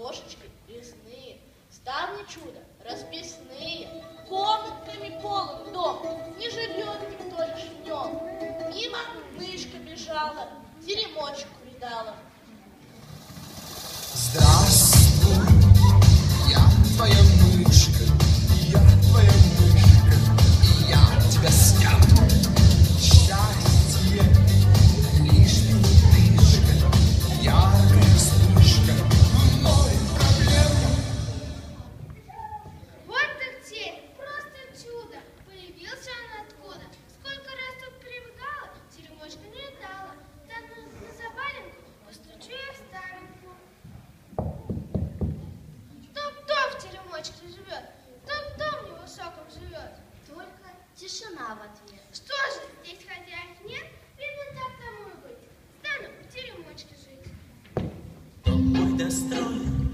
окошечки резные, ставни чудо, расписные, комнатками полон дом, не живет никто лишь в нем. Мимо мышка бежала, теремочек увидала. Здравствуй, я твоя мышка, я твоя мышка. Тишина в ответ. Что же, здесь хозяев нет? Видно, так тому и быть. Стану в теремочке жить. Дом мой достроен,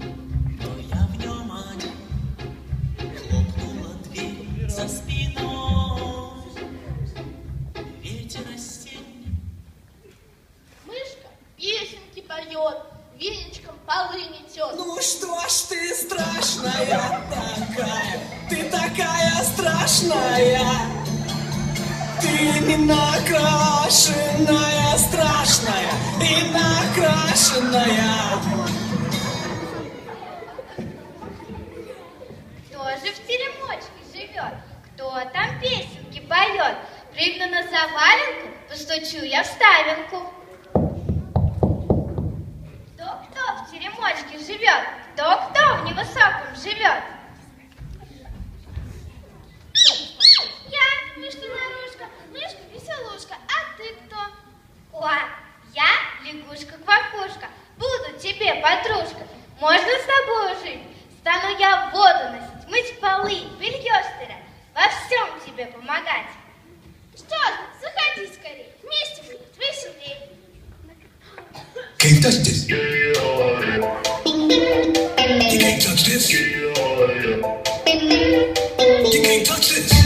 но я в нем один. Хлопнула дверь за спиной. Ветер осенний Мышка песенки поет, веничком полы метет. Ну что ж ты страшная такая, ты такая страшная. Ты накрашенная, страшная и накрашенная. Кто же в теремочке живет? Кто там песенки поет? Прыгну на заваленку, постучу я в ставинку. Кто-кто в теремочке живет? Кто-кто в невысоком живет? Я, мышка-нарушка, мышка-веселушка, О, я лягушка-квакушка, буду тебе подружка. Можно с тобой жить? Стану я воду носить, мыть полы, белье стирать, во всем тебе помогать. Что ж, заходи скорее, вместе будет веселее. Can't touch this. You can't touch this. You can't touch this.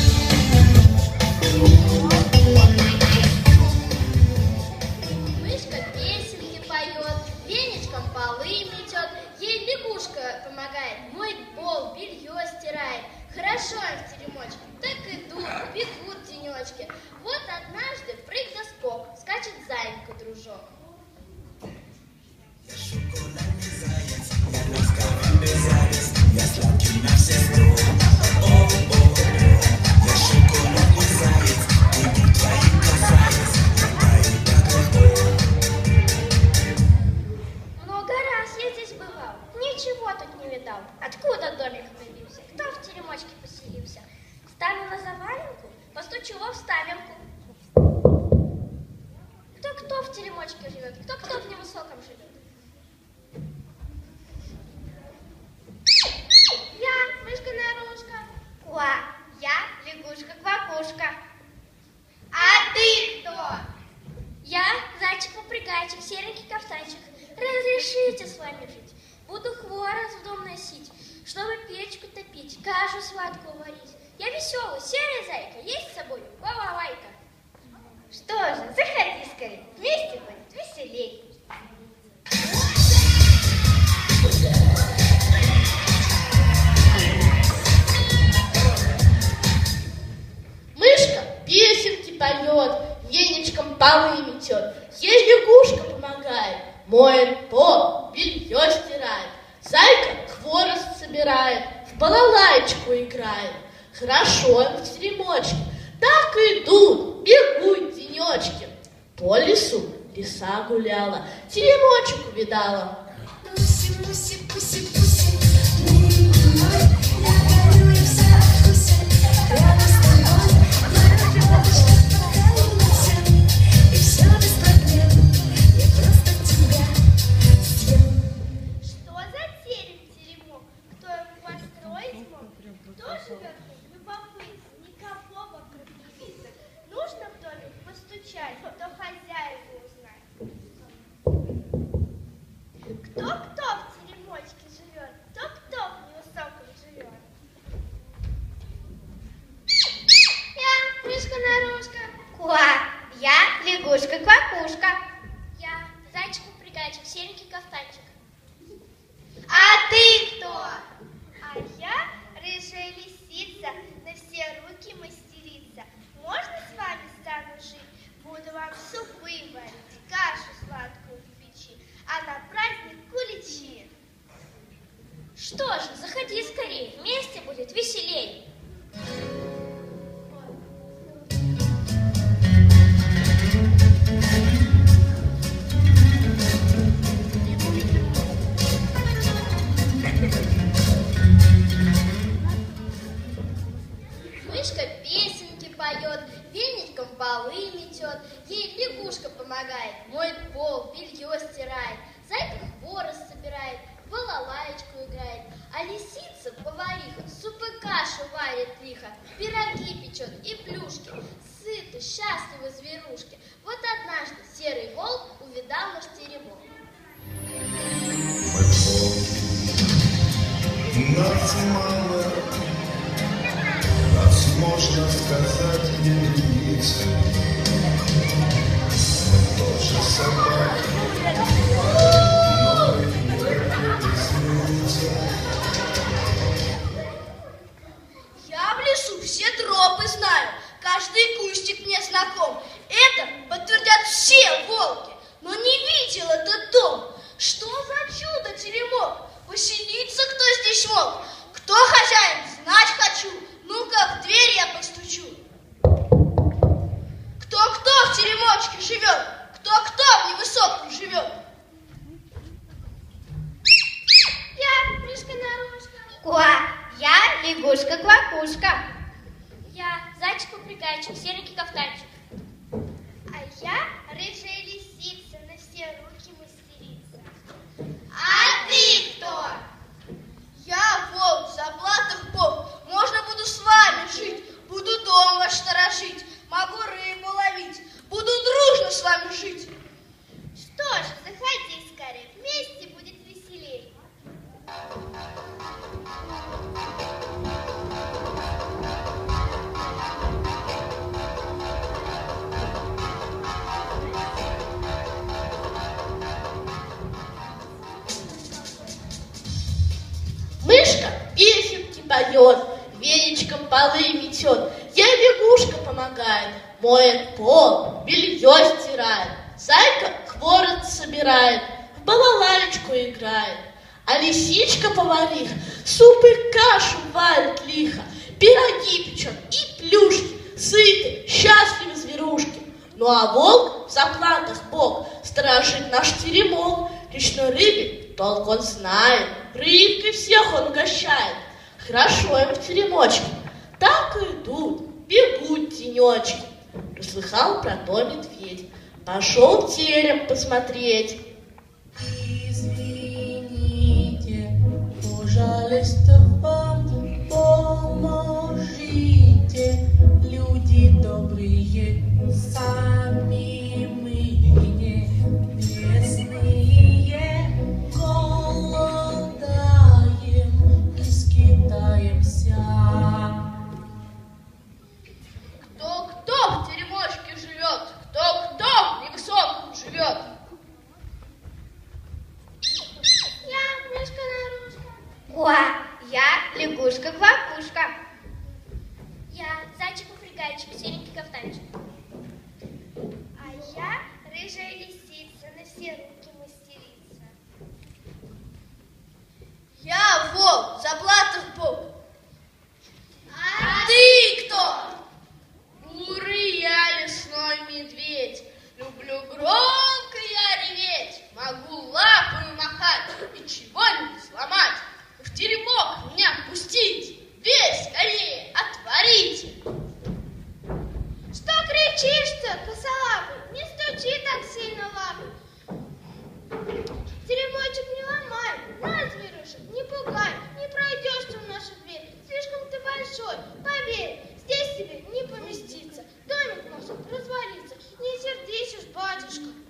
Теремочке живет? Кто-кто в невысоком живет? Я, мышка-нарушка. Ква, я, лягушка-квакушка. А ты кто? Я зайчик-попрыгайчик, серенький кафтанчик. Разрешите с вами жить. Буду хворост в дом носить, чтобы печку топить, кашу сладкую варить. Я веселый, серая зайка, есть с собой балалайка. Что же, заходи моет пол, белье стирает. Зайка хворост собирает, в балалайчику играет. Хорошо в теремочке, так идут, бегут денечки. По лесу лиса гуляла, теремочек увидала. скорее, вместе будет веселей. Мышка песенки поет, веником полы метет, ей лягушка помогает, моет пол, белье стирает, зайка хворост собирает, балалаечку играет, а лисица, повариха, суп и кашу варит лихо, пироги печет и плюшки. Сыты, счастливы зверушки. Вот однажды серый волк увидал наш теремок. Нас мало, нас можно сказать единицы. Мы тоже собаки, каждый кустик мне знаком. Это подтвердят все волки, но не видел этот дом. Что за чудо, теремок? Поселиться кто здесь мог? Кто хозяин, знать хочу. Ну-ка, в дверь я постучу. Кто-кто в теремочке живет? Кто-кто в невысоком живет? Я, Мишка Нарушка. Куа, я лягушка-квакушка. Я зайчик-попригайчик, серенький кафтанчик. А я рыжая лисица, на все руки мастерица. А ты кто? Я волк, заплатов бог, можно буду с вами жить, буду дом ваш сторожить, могу рыбу ловить, буду дружно с вами жить. Веничком полы метет, ей лягушка помогает, моет пол, белье стирает, зайка хворост собирает, в балалайку играет, а лисичка-поварих суп и кашу варит лихо, пироги печет и плюшки, сыты, счастливы зверушки. Ну а волк в заплатах бог сторожит наш теремок, речной рыбе толк он знает, рыбкой всех он угощает. Хорошо им в теремочке, так идут, бегут тенечки. Услыхал про то медведь, пошел терем посмотреть. Извините, пожалуйста, вам поможите, люди добрые, сами Гуа, я лягушка-квакушка. Я зайчик-попригайчик, серенький кафтанчик. А я рыжая лисица, на все руки мастерица. Я волк, заплатов бог. А Ты кто? Бурый я лесной медведь. Люблю громко я реветь. Могу лапою махать и чего-нибудь сломать. В теремок меня пустите. Дверь скорее отворите. Что кричишь-то, косолапый? Не стучи так сильно лапой. Теремочек не ломай, на, зверушек, не пугай, не пройдешь ты в нашу дверь. Слишком ты большой, поверь, здесь тебе не поместиться. Развалиться, не сердись уж, батюшка.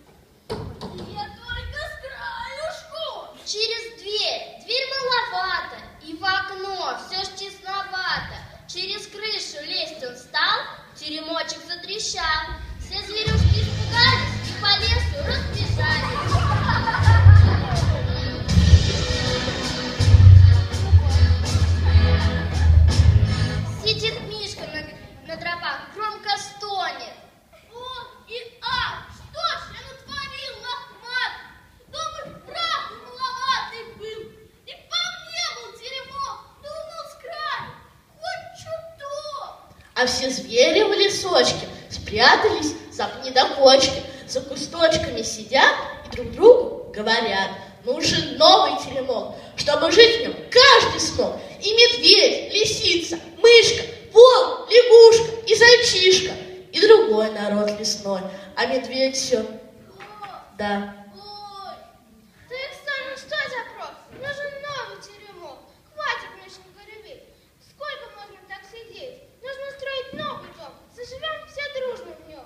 В лесочке спрятались за пнедокочки, за кусточками сидят и друг другу говорят. Нужен новый теремок, чтобы жить в нем каждый смог. И медведь, лисица, мышка. Волк, лягушка и зайчишка, и другой народ лесной, а медведь все, да. Ой, ты, Оксана, что запрос? Нужен новый теремок. Хватит Мишенька реветь. Сколько можно так сидеть? Нужно строить новый дом. Заживем все дружно в нем.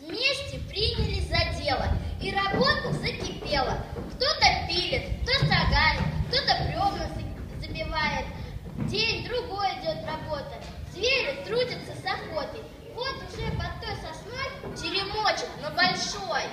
Вместе принялись за дело, и работа закипела. Кто-то пилит, кто строганит, кто-то бревна за- забивает. День, другой идет работа. Звери трудятся с охотой. Вот уже под той сосной теремочек, но большой.